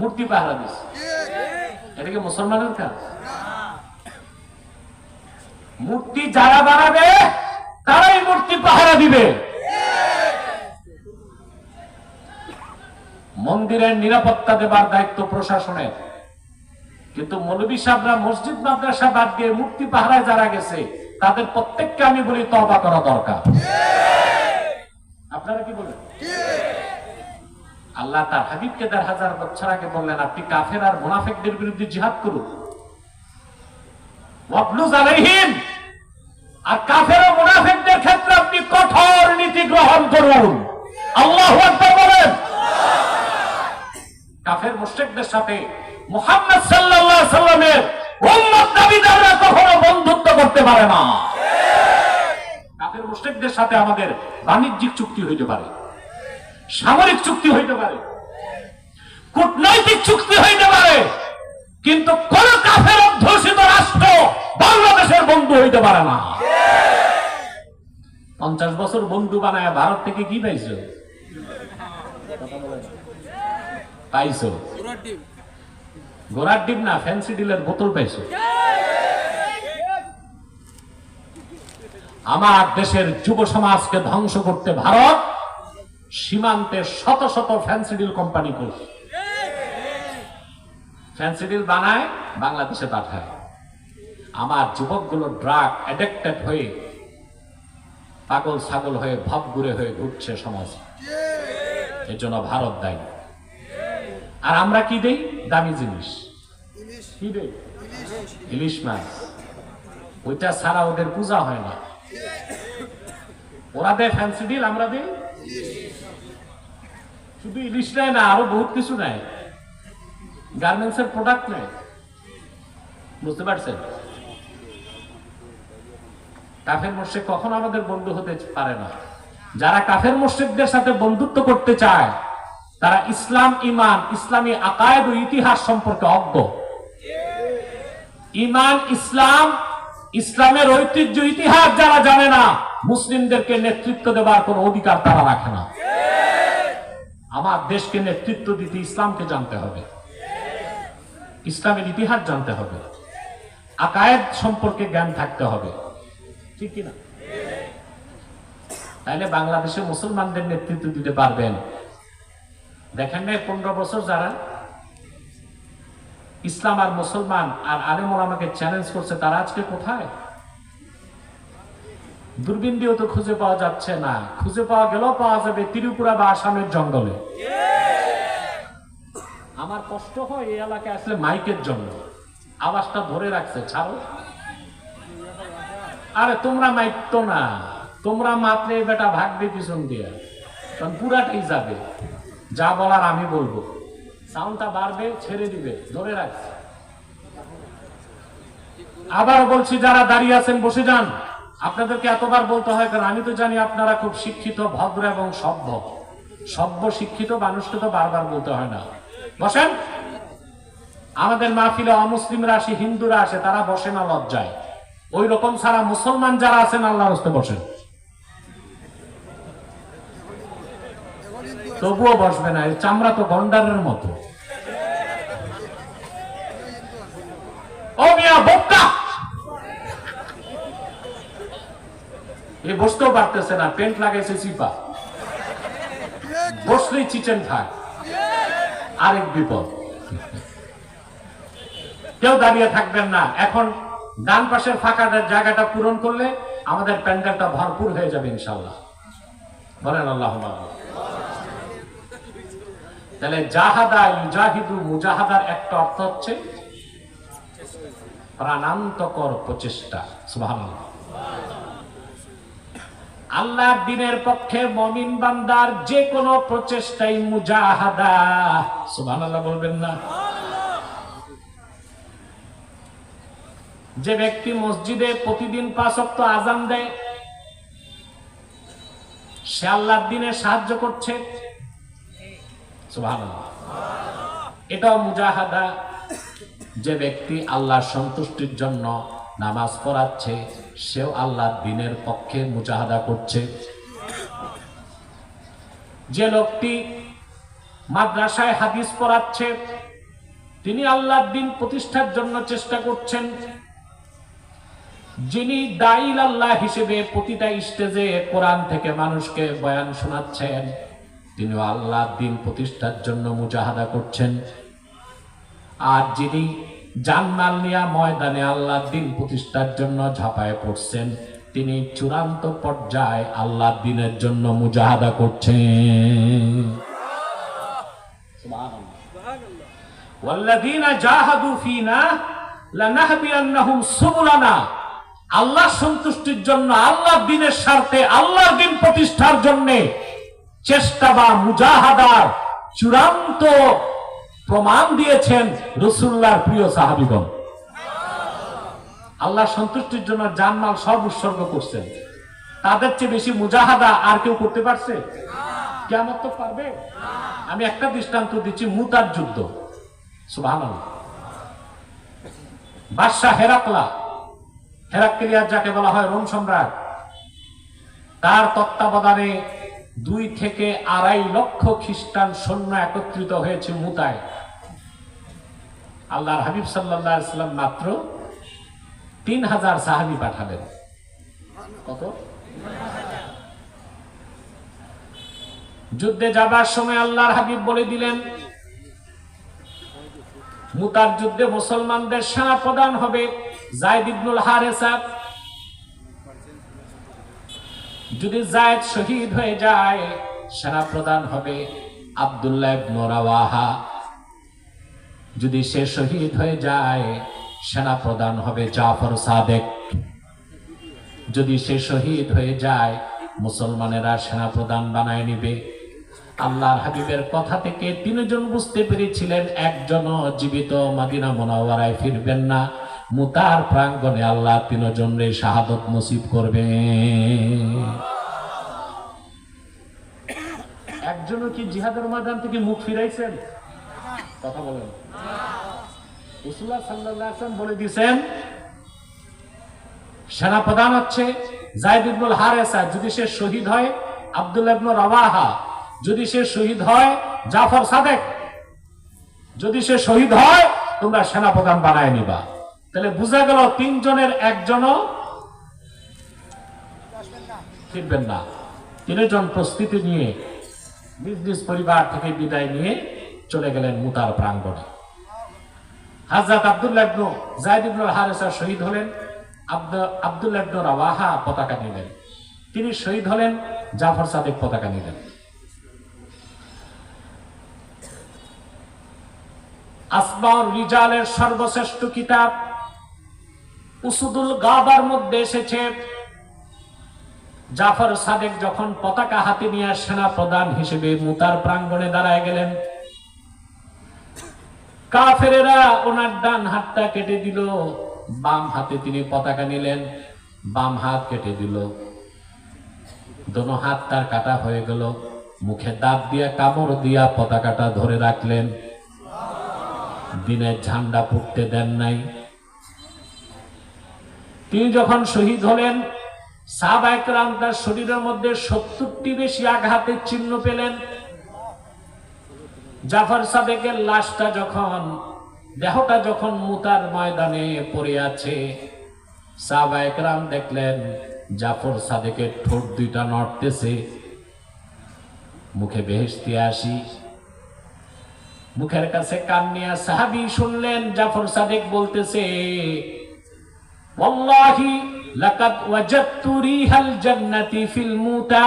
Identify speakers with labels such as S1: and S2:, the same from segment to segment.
S1: মূর্তি পাহারা দিছে এটা কি মুসলমানের কাজ? মূর্তি যারা বানাবে তারাই মূর্তি পাহারা দিবে। মন্দিরের নিরাপত্তা দেবার দায়িত্ব প্রশাসনের। কিন্তু মৌলবী সাহেবরা, মসজিদ মাদ্রাসা বাদ দিয়ে মূর্তি পাহারায় যারা গেছে, তাদের প্রত্যেককে আমি বলি তবা করা দরকার। আপনারা কি বলেন? আল্লাহ তার হাবিবকে দেড় হাজার বছর আগে বললেন, আপনি কাফের আর মুনাফেকদের বিরুদ্ধে জিহাদ করুন। আর কাফের ও ক্ষেত্রে আপনি কঠোর নীতি গ্রহণ করুন। আল্লাহু বলেন। কাফের মুশরিকদের সাথে মুহাম্মদ আলাইহি সাল্লামের দাবিদাররা কখনো বন্ধুত্ব করতে পারে না। কাফের মুশরিকদের সাথে আমাদের বাণিজ্যিক চুক্তি হইতে পারে। সামরিক চুক্তি হইতে পারে, কূটনৈতিক চুক্তি হইতে পারে, কিন্তু কোন কাফের অধ্যুষিত রাষ্ট্র বাংলাদেশের বন্ধু হইতে পারে না। পঞ্চাশ বছর বন্ধু বানায় ভারত থেকে কি পাইছো? পাইছো। গোড়ার ডিম না, ফ্যান্সি ডিলের বোতল পাইছো। আমার দেশের যুব সমাজকে ধ্বংস করতে ভারত সীমান্তে শত শত ফ্যান্সিডিল কোম্পানি করছে ফ্যান্সিডিল বানায়, বাংলাদেশে পাঠায়। আমার যুবকগুলো ড্রাগ অ্যাডিক্টেড হয়ে, পাগল ছাগল হয়ে ভাব ঘুরে হয়ে ঘুরছে সমাজ। এর জন্য ভারত দায়ী। আর আমরা কি দেই? দামি জিনিস। কি দেই? ইলিশ মাছ। ওইটা ছাড়া ওদের পূজা হয় না। ওরা দেয় ফ্যান্সি ডিল, আমরা দিই? শুধু ইলিশ নেয় না, আরও বহুত কিছু নেয় গার্মেন্টস এর প্রোডাক্ট নেয় বুঝতে পারছেন? কাফের মোর্শেক কখনো আমাদের বন্ধু হতে পারে না। যারা কাফের মোর্শেকদের সাথে বন্ধুত্ব করতে চায়, তারা ইসলাম ইমান, ইসলামী আকায়েদ ও ইতিহাস সম্পর্কে অজ্ঞ। ইমান, ইসলাম, ইসলামের ঐতিহ্য, ইতিহাস যারা জানে না, মুসলিমদেরকে নেতৃত্ব দেওয়ার কোন অধিকার তারা রাখে না। আমার দেশকে নেতৃত্ব দিতে ইসলামকে জানতে হবে। ইসলামের ইতিহাস জানতে হবে। আকায়েদ সম্পর্কে জ্ঞান থাকতে হবে। ঠিক কিনা? তাইলে বাংলাদেশে মুসলমানদের নেতৃত্ব দিতে পারবেন। দেখেন না পনেরো বছর যারা ইসলাম আর মুসলমান আর আলেম আমাকে চ্যালেঞ্জ করছে, তারা আজকে কোথায়? দূরবীন দিয়েও তো খুঁজে পাওয়া যাচ্ছে না। খুঁজে পাওয়া গেলেও পাওয়া যাবে ত্রিপুরা বা আসামের জঙ্গলে। আমার কষ্ট হয় এই এলাকায় আসলে মাইকের জন্য। আওয়াজটা ধরে রাখছে, ছাড়ো। আরে, তোমরা মাইক তো না। তোমরা মাত্রে বেটা ভাগবে পিছন দিয়ে। কারণ পুরাটাই যাবে। যা বলার আমি বলব। সাউন্ডটা বাড়বে, ছেড়ে দিবে, ধরে রাখছে। আবার বলছি, যারা দাঁড়িয়ে আছেন, বসে যান। আপনাদেরকে এতবার বলতে হয়, কারণ আমি তো জানি আপনারা খুব শিক্ষিত, ভদ্র এবং সভ্য। সভ্য শিক্ষিত মানুষকে তো বারবার বলতে হয় না। বসেন। আমাদের মাহফিলে অমুসলিমরা আসে হিন্দুরা আসে, তারা বসে না লজ্জায়। ওই রকম ছাড়া মুসলমান যারা আছেন আল্লাহ হস্তে বসেন। তবুও বসবে না চামড়া তো গন্ডারের মতো। এ বসতেও পারতেছে না, পেন্ট লাগাইছে চিপা বসলেই চিচেন খায়। আরেক বিপদ। কেউ দাঁড়িয়ে থাকবেন না। এখন ডান পাশের ফাঁকা জায়গাটা পূরণ করলে আমাদের প্যান্ডেলটা ভরপুর হয়ে যাবে ইনশাল্লাহ বলেন আল্লাহ তাহলে জাহাদা ইউজাহিদু মুজাহাদার একটা অর্থ হচ্ছে প্রাণান্তকর প্রচেষ্টা। সুবহানাল্লাহ। আল্লাহর দিনের পক্ষে মমিন বান্দার যে কোনো প্রচেষ্টাই মুজাহাদা। সুবহানাল্লাহ বলবেন না। যে ব্যক্তি মসজিদে প্রতিদিন পাঁচ অক্ট আজান দেয়, সে আল্লাহর দিনে সাহায্য করছে। এটাও মুজাহাদা। যে ব্যক্তি আল্লাহর সন্তুষ্টির জন্য নামাজ পড়াচ্ছে, সেও আল্লাহর দিনের পক্ষে মুজাহাদা করছে। যে লোকটি মাদ্রাসায় হাদিস পড়াচ্ছে, তিনি আল্লাহর দিন প্রতিষ্ঠার জন্য চেষ্টা করছেন। যিনি দাইল আল্লাহ হিসেবে প্রতিটা স্টেজে কোরআন থেকে মানুষকে বয়ান শোনাচ্ছেন তিনি আল্লাহর দিন প্রতিষ্ঠার জন্য মুজাহাদা করছেন। আর যিনি জান্নাল নিয়া ময়দানে আল্লাহ দিন প্রতিষ্ঠার জন্য ঝাঁপায় পড়ছেন। তিনি চূড়ান্ত পর্যায়ে আল্লাহ দিনের জন্য মুজাহাদা করছেন। আল্লাহ সন্তুষ্টির জন্য, আল্লাহ দিনের স্বার্থে আল্লাহ দিন প্রতিষ্ঠার জন্য চেষ্টা বা মুজাহাদার চূড়ান্ত প্রমাণ দিয়েছেন রসুল্লাহর প্রিয় সাহাবিগণ। আল্লাহ সন্তুষ্টির জন্য জানমাল সব উৎসর্গ করছেন। তাদের চেয়ে বেশি মুজাহাদা আর কেউ করতে পারছে? কেমন তো পারবে। আমি একটা দৃষ্টান্ত দিচ্ছি, মুতার যুদ্ধ। বাদশাহ হেরাকলা হেরাক্লিয়ার যাকে বলা হয় রোম সম্রাট, তার তত্ত্বাবধানে দুই থেকে আড়াই লক্ষ খ্রিস্টান সৈন্য একত্রিত হয়েছে মুতায়। আল্লাহর হাবিব সাল্লাম মাত্র তিন হাজার সাহাবি পাঠালেন। কত? যুদ্ধে যাবার সময় আল্লাহর হাবিব বলে দিলেন, মুতার যুদ্ধে মুসলমানদের সেনা প্রদান হবে জায়দ ইবনুল হারেসা। যদি জায়দ শহীদ হয়ে যায়, সেনা প্রদান হবে আব্দুল্লাহ ইবনু রাওয়াহা। যদি সে শহীদ হয়ে যায়, সেনা প্রদান হবে জাফর সাদেক। যদি সে শহীদ হয়ে যায়, মুসলমানেরা সেনা প্রদান বানায় নিবে। আল্লাহর হাবিবের কথা থেকে তিনজন বুঝতে পেরেছিলেন একজন জীবিত মাদিনা মোনাওয়ারায় ফিরবেন না। মুতার প্রাঙ্গণে আল্লাহ তিনজনরে শাহাদত নসিব করবে একজনও কি জিহাদের ময়দান থেকে মুখ ফিরাইছেন? কথা বলেন। রসুল্লাহ আলাইহি বলে দিয়েছেন সেনা প্রধান হচ্ছে জায়দ ইবনুল হারেসা। যদি সে শহীদ হয়, আব্দুল্লাহ ইবনু রাওয়াহা। যদি সে শহীদ হয়, জাফর সাদেক। যদি সে শহীদ হয়, তোমরা সেনা প্রধান বানায় নিবা। তাহলে বোঝা গেল তিনজনের একজনও ফিরবেন না। তিনজন প্রস্তুতি নিয়ে নিজ পরিবার থেকে বিদায় নিয়ে চলে গেলেন মুতার প্রাঙ্গণে। হাজরত আব্দুল্লাহ ইবনু হারেসা শহীদ হলেন। পতাকা নিলেন। তিনি শহীদ হলেন, জাফর সাদেক পতাকা নিলেন। আসমাউর রিজালের সর্বশ্রেষ্ঠ কিতাব উসুদুল গাবার মধ্যে এসেছে। জাফর সাদেক যখন পতাকা হাতে নিয়ে সেনা প্রধান হিসেবে মুতার প্রাঙ্গণে দাঁড়ায় গেলেন, কাফেরেরা ওনার ডান হাতটা কেটে দিল, বাম হাতে তিনি পতাকা নিলেন, বাম হাত কেটে দিল। দোনো হাত তার কাটা হয়ে গেল, মুখে দাঁত দিয়া কামড় দিয়া পতাকাটা ধরে রাখলেন। দিনের ঝান্ডা পুড়তে দেন নাই। তিনি যখন শহীদ হলেন সাহবায়করাম তার শরীরের মধ্যে সত্তরটি বেশি আঘাতের চিহ্ন পেলেন। জাফর সাদেকের লাশটা যখন, দেহটা যখন মুতার ময়দানে পড়ে আছে, সাহবায়করাম দেখলেন জাফর সাদেকের ঠোঁট দুইটা নড়তেছে। মুখে বেহেস্তি আসি। মুখের কাছে কান নিয়ে সাহাবি শুনলেন, জাফর সাদেক বলতেছে ওয়াজাদতু রিহাল জান্নাতি ফিল মুতা।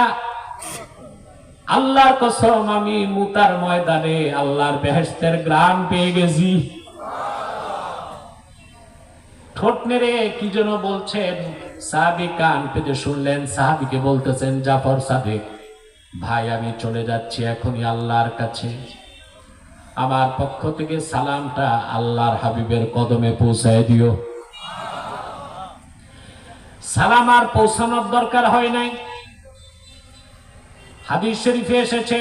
S1: আল্লাহর কসম, আমি মুতার ময়দানে আল্লাহর বেহেশতের গ্রাম পেয়ে গেছি। ঠোঁট নেড়ে কি যেন বলছেন? সাহাবি কান পেতে শুনলেন, সাহাবিকে বলতেছেন, জাফর সাদেক, ভাই, আমি চলে যাচ্ছি এখনই আল্লাহর কাছে। আমার পক্ষ থেকে সালামটা আল্লাহর হাবিবের কদমে পৌঁছায় দিও। সালাম আর পৌঁছানোর দরকার হয় নাই। হাদিস শরীফে এসেছে,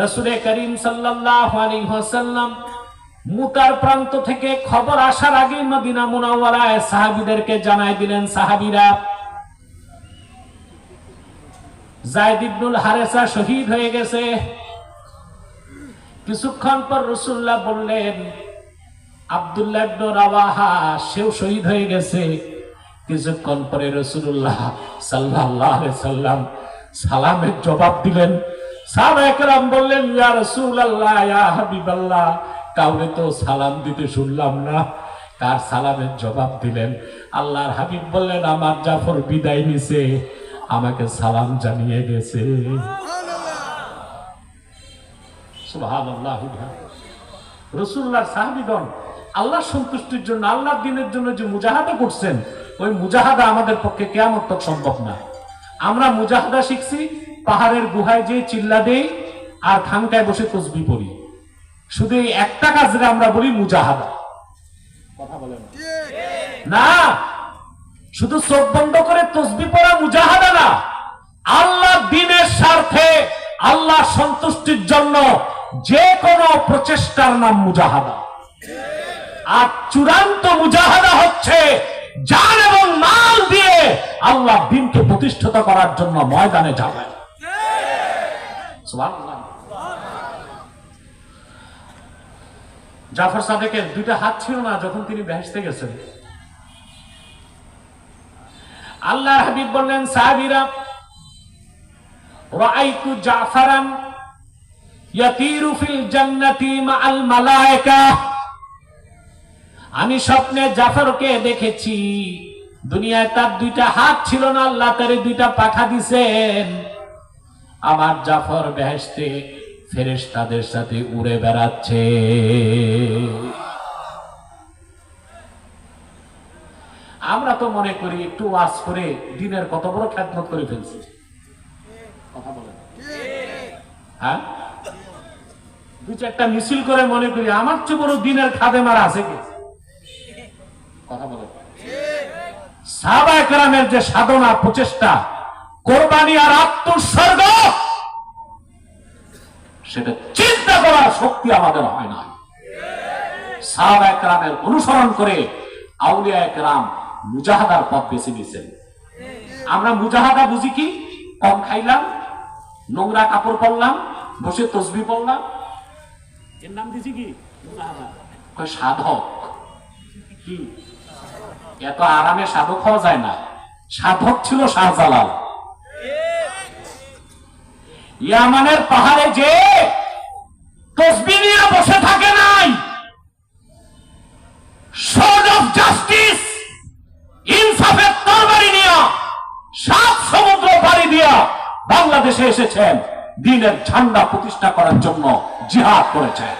S1: রসুলে করিম ওয়াসাল্লাম মুতার প্রান্ত থেকে খবর আসার আগে মদিনা মুনাওয়ারায় সাহাবীদেরকে জানাই দিলেন, সাহাবিরা জায়দ ইবনুল হারেসা শহীদ হয়ে গেছে। কিছুক্ষণ পর রসুল্লাহ বললেন, আবদুল্লাহ রাওয়াহা, সেও শহীদ হয়ে গেছে। কিছুক্ষণ পরে রসুল্লাহ আলাইহি সাল্লাম সালামের জবাব দিলেন। বললেন, ইয়া রাসূলুল্লাহ, ইয়া হাবিবাল্লাহ। কাউরে তো সালাম দিতে শুনলাম না। সালামের জবাব দিলেন। আল্লাহর হাবিব বললেন, আমার জাফর বিদায় নিছে, আমাকে সালাম জানিয়ে গেছে। রসুল্লাহর সাহাবিগণ আল্লাহ সন্তুষ্টির জন্য, আল্লাহর দিনের জন্য যে মুজাহাদা করছেন ওই মুজাহাদা আমাদের পক্ষে কেমন সম্ভব না। আমরা মুজাহাদা শিখছি, পাহাড়ের গুহায় যে চিল্লা দেই আর খানকায় বসে তসবি পড়ি। শুধু এই একটা কাজে আমরা বলি মুজাহাদা। কথা বলেন না, শুধু চোখ বন্ধ করে তসবি পড়া মুজাহাদা না। আল্লাহ দিনের স্বার্থে আল্লাহ সন্তুষ্টির জন্য যে কোনো প্রচেষ্টার নাম মুজাহাদা। আর চূড়ান্ত মুজাহাদা হচ্ছে জান এবং মাল দিয়ে আল্লাহ দিনকে প্রতিষ্ঠিত করার জন্য ময়দানে যাবে সুবহানাল্লাহ। জাফর সাদেকের দুইটা হাত ছিল না, যখন তিনি বেহেসতে গেছেন। আল্লাহ হাবিব বললেন, সাহাবীরা, রাআইতু জাফরান ইয়াতিরু ফিল জান্নাতি মাআল মালায়েকা। আমি স্বপ্নে জাফরকে দেখেছি। দুনিয়ায় তার দুইটা হাত ছিল না, আল্লাহ তারে দুইটা পাখা দিছেন। আমার জাফর বেহেশতে ফেরেশতাদের সাথে উড়ে বেড়াচ্ছে। আমরা তো মনে করি একটু ওয়াজ করে দিনের কত বড় খ্যাতমত করে ফেলছি। কথা বলেন। হ্যাঁ? দু চারটা মিছিল করে মনে করি, আমার চেয়ে বড় দিনের খাদে খাদেমার আছে কি? কথা একরামের যে সাধনা, প্রচেষ্টা, কোরবানি আর সেটা চিন্তা করার শক্তি আমাদের হয় না। অনুসরণ করে আউলিয়া একরাম মুজাহাদার পথ বেছে নিয়েছেন। আমরা মুজাহাদা বুঝি কি? কম খাইলাম, নোংরা কাপড় পরলাম, বসে তসবি পড়লাম। এর নাম দিছি কি? সাধক। এত আরামে সাধক হওয়া যায় না। সাধক ছিল শাহজালাল। ইয়ামানের পাহাড়ে যে তসবি নিয়ে বসে থাকে নাই সোর্ড অফ জাস্টিস ইনসাফের তরবারি নিয়ে, সাত সমুদ্র পাড়ি দিয়া বাংলাদেশে এসেছেন, দিনের ঝান্ডা প্রতিষ্ঠা করার জন্য জিহাদ করেছেন।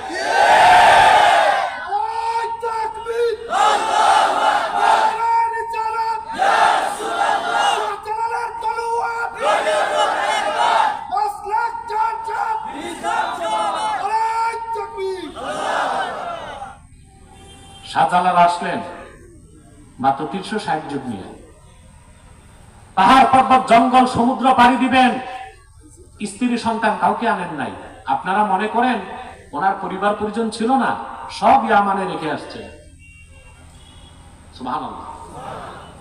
S1: মাত্র তিনশো ষাট যুগ নিয়ে। পাহাড়, পর্বত, জঙ্গল, সমুদ্র পাড়ি দিবেন। স্ত্রী, সন্তান কাউকে আনেন নাই। আপনারা মনে করেন ওনার পরিবার পরিজন ছিল না? সব ইয়ামানে রেখে আসছে।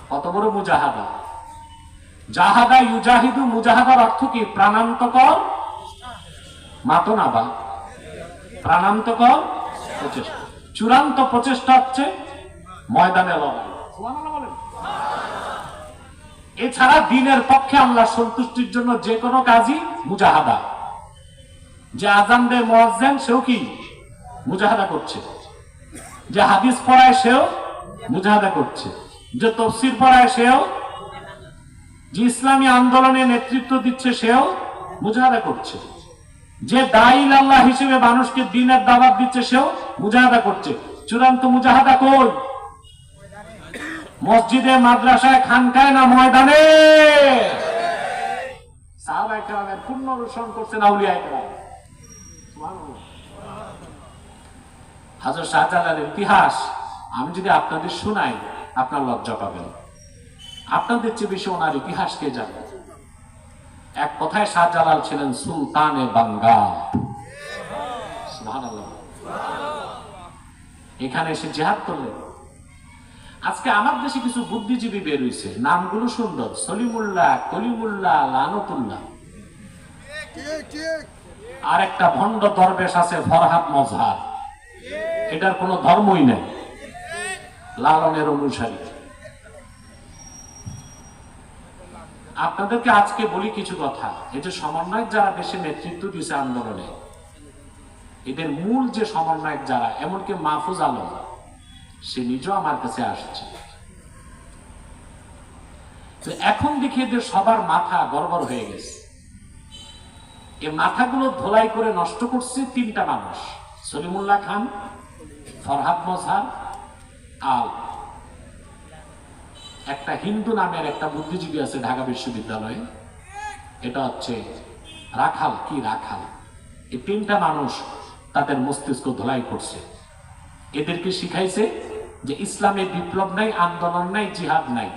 S1: কত বড় মুজাহাদা। জাহাদা ইউজাহিদু, মুজাহাদার অর্থ কি? প্রাণান্তকর, মাতনাবা। প্রাণান্তকর প্রচেষ্টা। চূড়ান্ত প্রচেষ্টা হচ্ছে ময়দানে লড়াই। এছাড়া দিনের পক্ষে আল্লাহ সন্তুষ্টির জন্য যে কোনো কাজই মুজাহাদা। যে আজান দেয় মোয়াজ্জেন, সেও কি মুজাহাদা করছে? যে হাদিস পড়ায়, সেও মুজাহাদা করছে। যে তফসির পড়ায়, সেও যে ইসলামী আন্দোলনে নেতৃত্ব দিচ্ছে, সেও মুজাহাদা করছে। যে দাইল আল্লাহ হিসেবে মানুষকে দিনের দাওয়াত দিচ্ছে, সেও মুজাহাদা করছে। চূড়ান্ত মুজাহাদা কই? মসজিদে, মাদ্রাসায়, খানকায় না ময়দানে? ইতিহাস যদি শোনাই, আপনার আপনাদের চেয়ে বেশি ওনার ইতিহাসকে জানেন এক কথায় শাহজালাল ছিলেন সুলতানে বাঙ্গাল সুবহানাল্লাহ। এখানে এসে জেহাদ করলেন। আজকে আমার দেশে কিছু বুদ্ধিজীবী বের হয়েছে নামগুলো সুন্দর। সলিমুল্লাহ, কলিমুল্লাহ লানতুল্লাহ আর একটা ভণ্ড দরবেশ আছে, ফরহাদ মজহার। এটার কোনো ধর্মই নেই। লালনের অনুসারী। আপনাদেরকে আজকে বলি কিছু কথা। এই যে সমন্বয়ক যারা দেশে নেতৃত্ব দিয়েছে আন্দোলনে, এদের মূল যে সমন্বয়ক যারা, এমনকি মাহফুজ আলম সে নিজেও আমার কাছে আসছে। তো এখন দেখি এদের সবার মাথা গড়বড় হয়ে গেছে। এই মাথাগুলো ধোলাই করে নষ্ট করছে তিনটা মানুষ, সলিমুল্লাহ খান, ফরহাদ মজহার আল। একটা হিন্দু নামের একটা বুদ্ধিজীবী আছে ঢাকা বিশ্ববিদ্যালয়ে। এটা হচ্ছে রাখাল, কি রাখাল? এই তিনটা মানুষ তাদের মস্তিষ্ক ধোলাই করছে। এদেরকে শিখাইছে যে ইসলামে বিপ্লব নাই আন্দোলন নাই জিহাদ নাই।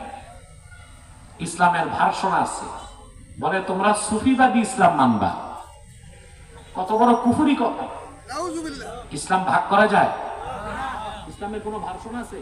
S1: ইসলামের ভাষণ আছে। বলে তোমরা সুফিবাদী ইসলাম মানবা। কত বড় কুফুরি কথা। ইসলাম ভাগ করা যায়? ইসলামের কোনো ভাষণ আছে?